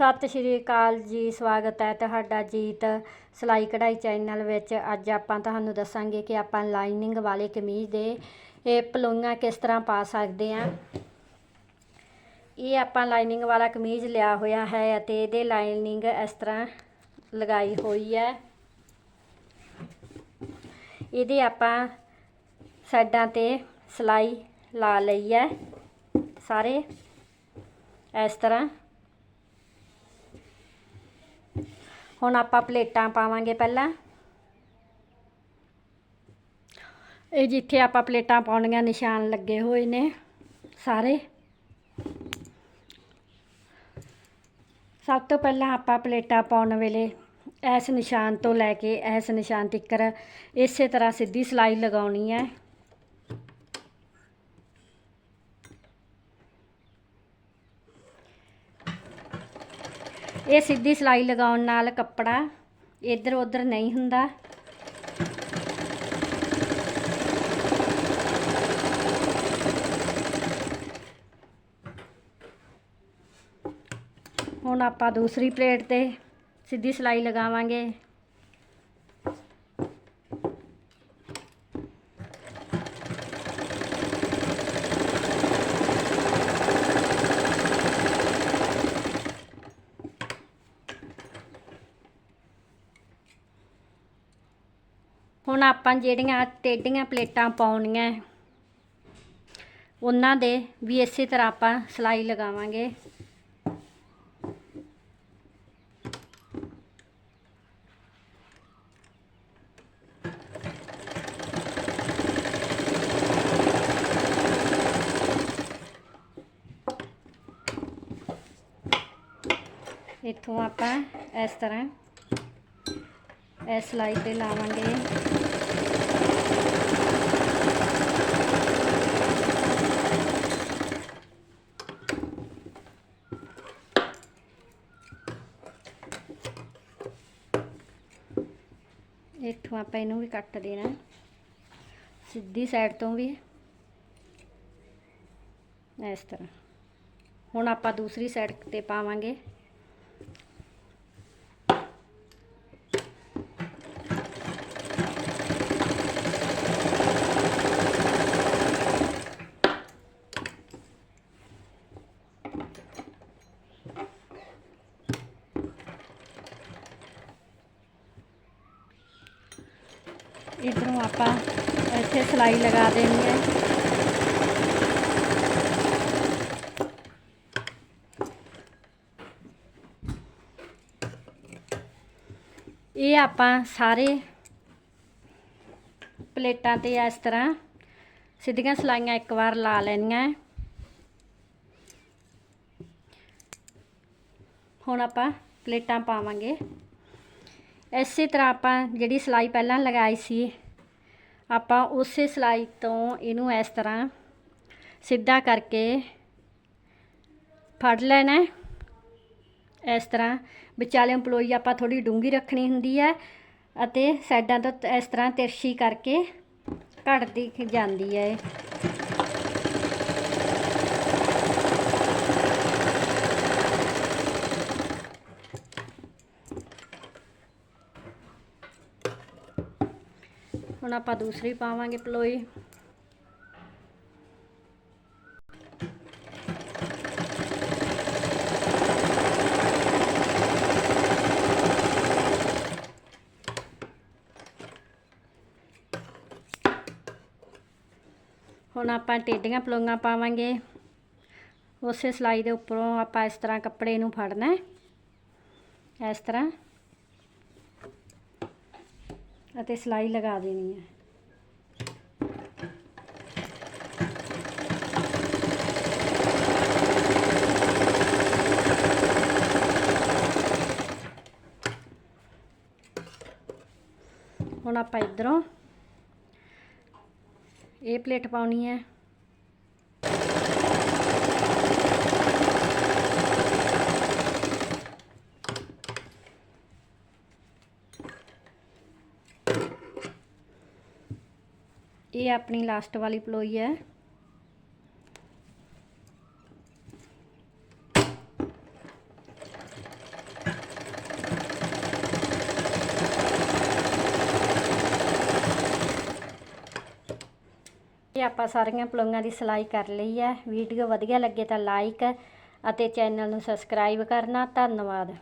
ਸਤਿ ਸ਼੍ਰੀ ਅਕਾਲ ਜੀ, ਸਵਾਗਤ ਹੈ ਤੁਹਾਡਾ ਜੀਤ ਸਿਲਾਈ ਕਢਾਈ ਚੈਨਲ ਵਿੱਚ। ਅੱਜ ਆਪਾਂ ਤੁਹਾਨੂੰ ਦੱਸਾਂਗੇ ਕਿ ਆਪਾਂ ਲਾਈਨਿੰਗ ਵਾਲੇ ਕਮੀਜ਼ ਦੇ ਇਹ ਪਲੋਈਆਂ ਕਿਸ ਤਰ੍ਹਾਂ ਪਾ ਸਕਦੇ ਹਾਂ। ਇਹ ਆਪਾਂ ਲਾਈਨਿੰਗ ਵਾਲਾ ਕਮੀਜ਼ ਲਿਆ ਹੋਇਆ ਹੈ ਅਤੇ ਇਹਦੇ ਲਾਈਨਿੰਗ ਇਸ ਤਰ੍ਹਾਂ ਲਗਾਈ ਹੋਈ ਹੈ। ਇਹਦੇ ਆਪਾਂ ਸਾਈਡਾਂ ਤੇ ਸਿਲਾਈ ਲਾ ਲਈ ਹੈ ਸਾਰੇ ਇਸ ਤਰ੍ਹਾਂ। ਹੁਣ ਆਪਾਂ ਪਲੇਟਾਂ ਪਾਵਾਂਗੇ ਪਹਿਲਾਂ। ਇਹ ਜਿੱਥੇ ਆਪਾਂ ਪਲੇਟਾਂ ਪਾਉਣੀਆਂ, ਨਿਸ਼ਾਨ ਲੱਗੇ ਹੋਏ ਨੇ ਸਾਰੇ। ਸਭ ਤੋਂ ਪਹਿਲਾਂ ਆਪਾਂ ਪਲੇਟਾਂ ਪਾਉਣ ਵੇਲੇ ਇਸ ਨਿਸ਼ਾਨ ਤੋਂ ਲੈ ਕੇ ਇਸ ਨਿਸ਼ਾਨ ਤੱਕਰ ਇਸੇ ਤਰ੍ਹਾਂ ਸਿੱਧੀ ਸਿਲਾਈ ਲਗਾਉਣੀ ਹੈ। ਇਹ ਸਿੱਧੀ ਸਿਲਾਈ ਲਗਾਉਣ ਨਾਲ ਕੱਪੜਾ ਇੱਧਰ ਉੱਧਰ ਨਹੀਂ ਹੁੰਦਾ। ਹੁਣ ਆਪਾਂ ਦੂਸਰੀ ਪਲੇਟ ਤੇ ਸਿੱਧੀ ਸਿਲਾਈ ਲਗਾਵਾਂਗੇ। ਹੁਣ ਆਪਾਂ ਜਿਹੜੀਆਂ ਟੇਢੀਆਂ ਪਲੇਟਾਂ ਪਾਉਣੀਆਂ ਉਹਨਾਂ ਦੇ ਵੀ ਇਸੇ ਤਰ੍ਹਾਂ ਆਪਾਂ ਸਿਲਾਈ ਲਗਾਵਾਂਗੇ। ਇੱਥੋਂ ਆਪਾਂ ਇਸ ਤਰ੍ਹਾਂ ਇਸ ਸਿਲਾਈ ਤੇ ਲਾਵਾਂਗੇ। ਇੱਥੋਂ ਆਪਾਂ ਇਹਨੂੰ ਵੀ ਕੱਟ ਦੇਣਾ ਸਿੱਧੀ ਸਾਈਡ ਤੋਂ ਵੀ। ਇਸ ਤਰ੍ਹਾਂ। ਹੁਣ ਆਪਾਂ ਦੂਸਰੀ ਸਾਈਡ ਤੇ ਪਾਵਾਂਗੇ। ਇਧਰੋਂ ਆਪਾਂ ਇੱਥੇ ਸਿਲਾਈ ਲਗਾ ਦੇਣੀ ਹੈ। ਇਹ ਆਪਾਂ ਸਾਰੇ ਪਲੇਟਾਂ ਤੇ ਇਸ ਤਰ੍ਹਾਂ ਸਿੱਧੀਆਂ ਸਲਾਈਆਂ ਇੱਕ ਵਾਰ ਲਾ ਲੈਣੀਆਂ ਹੁਣ ਆਪਾਂ ਪਲੇਟਾਂ ਪਾਵਾਂਗੇ। ਇਸੇ ਤਰ੍ਹਾਂ ਆਪਾਂ ਜਿਹੜੀ ਸਿਲਾਈ ਪਹਿਲਾਂ ਲਗਾਈ ਸੀ, ਆਪਾਂ ਉਸੇ ਸਿਲਾਈ ਤੋਂ ਇਹਨੂੰ ਇਸ ਤਰ੍ਹਾਂ ਸਿੱਧਾ ਕਰਕੇ ਫੜ ਲੈਣਾ ਇਸ ਤਰ੍ਹਾਂ ਵਿਚਾਲੇ ਪਲੋਈ ਆਪਾਂ ਥੋੜੀ ਡੂੰਗੀ ਰੱਖਣੀ ਹੁੰਦੀ ਹੈ ਅਤੇ ਸਾਈਡਾਂ ਤੋਂ ਇਸ ਤਰ੍ਹਾਂ ਤਿਰਛੀ ਕਰਕੇ ਘਟਦੀ ਜਾਂਦੀ ਹੈ ਹੁਣ ਆਪਾਂ ਦੂਸਰੀ ਪਾਵਾਂਗੇ ਪਲੋਈ। ਹੁਣ ਆਪਾਂ ਟੇਡੀਆਂ ਪਲੋਈਆਂ ਪਾਵਾਂਗੇ। ਉਸੇ ਸਿਲਾਈ ਦੇ ਉੱਪਰੋਂ ਆਪਾਂ ਇਸ ਤਰ੍ਹਾਂ ਕੱਪੜੇ ਨੂੰ ਫੜਨਾ ਹੈ। ਇਸ ਤਰ੍ਹਾਂ। ਅਤੇ ਸਿਲਾਈ ਲਗਾ ਦੇਣੀ ਹੈ। ਹੁਣ ਆਪਾਂ ਇਧਰੋਂ ਇਹ ਪਲੇਟ ਪਾਉਣੀ ਹੈ। ਇਹ ਆਪਣੀ ਲਾਸਟ ਵਾਲੀ ਪਲੋਈ ਹੈ। ਇਹ ਆਪਾਂ ਸਾਰੀਆਂ ਪਲੋਈਆਂ ਦੀ ਸਿਲਾਈ ਕਰ ਲਈ ਹੈ। ਵੀਡੀਓ ਵਧੀਆ ਲੱਗੇ ਤਾਂ ਲਾਈਕ ਅਤੇ ਚੈਨਲ ਨੂੰ ਸਬਸਕ੍ਰਾਈਬ ਕਰਨਾ। ਧੰਨਵਾਦ।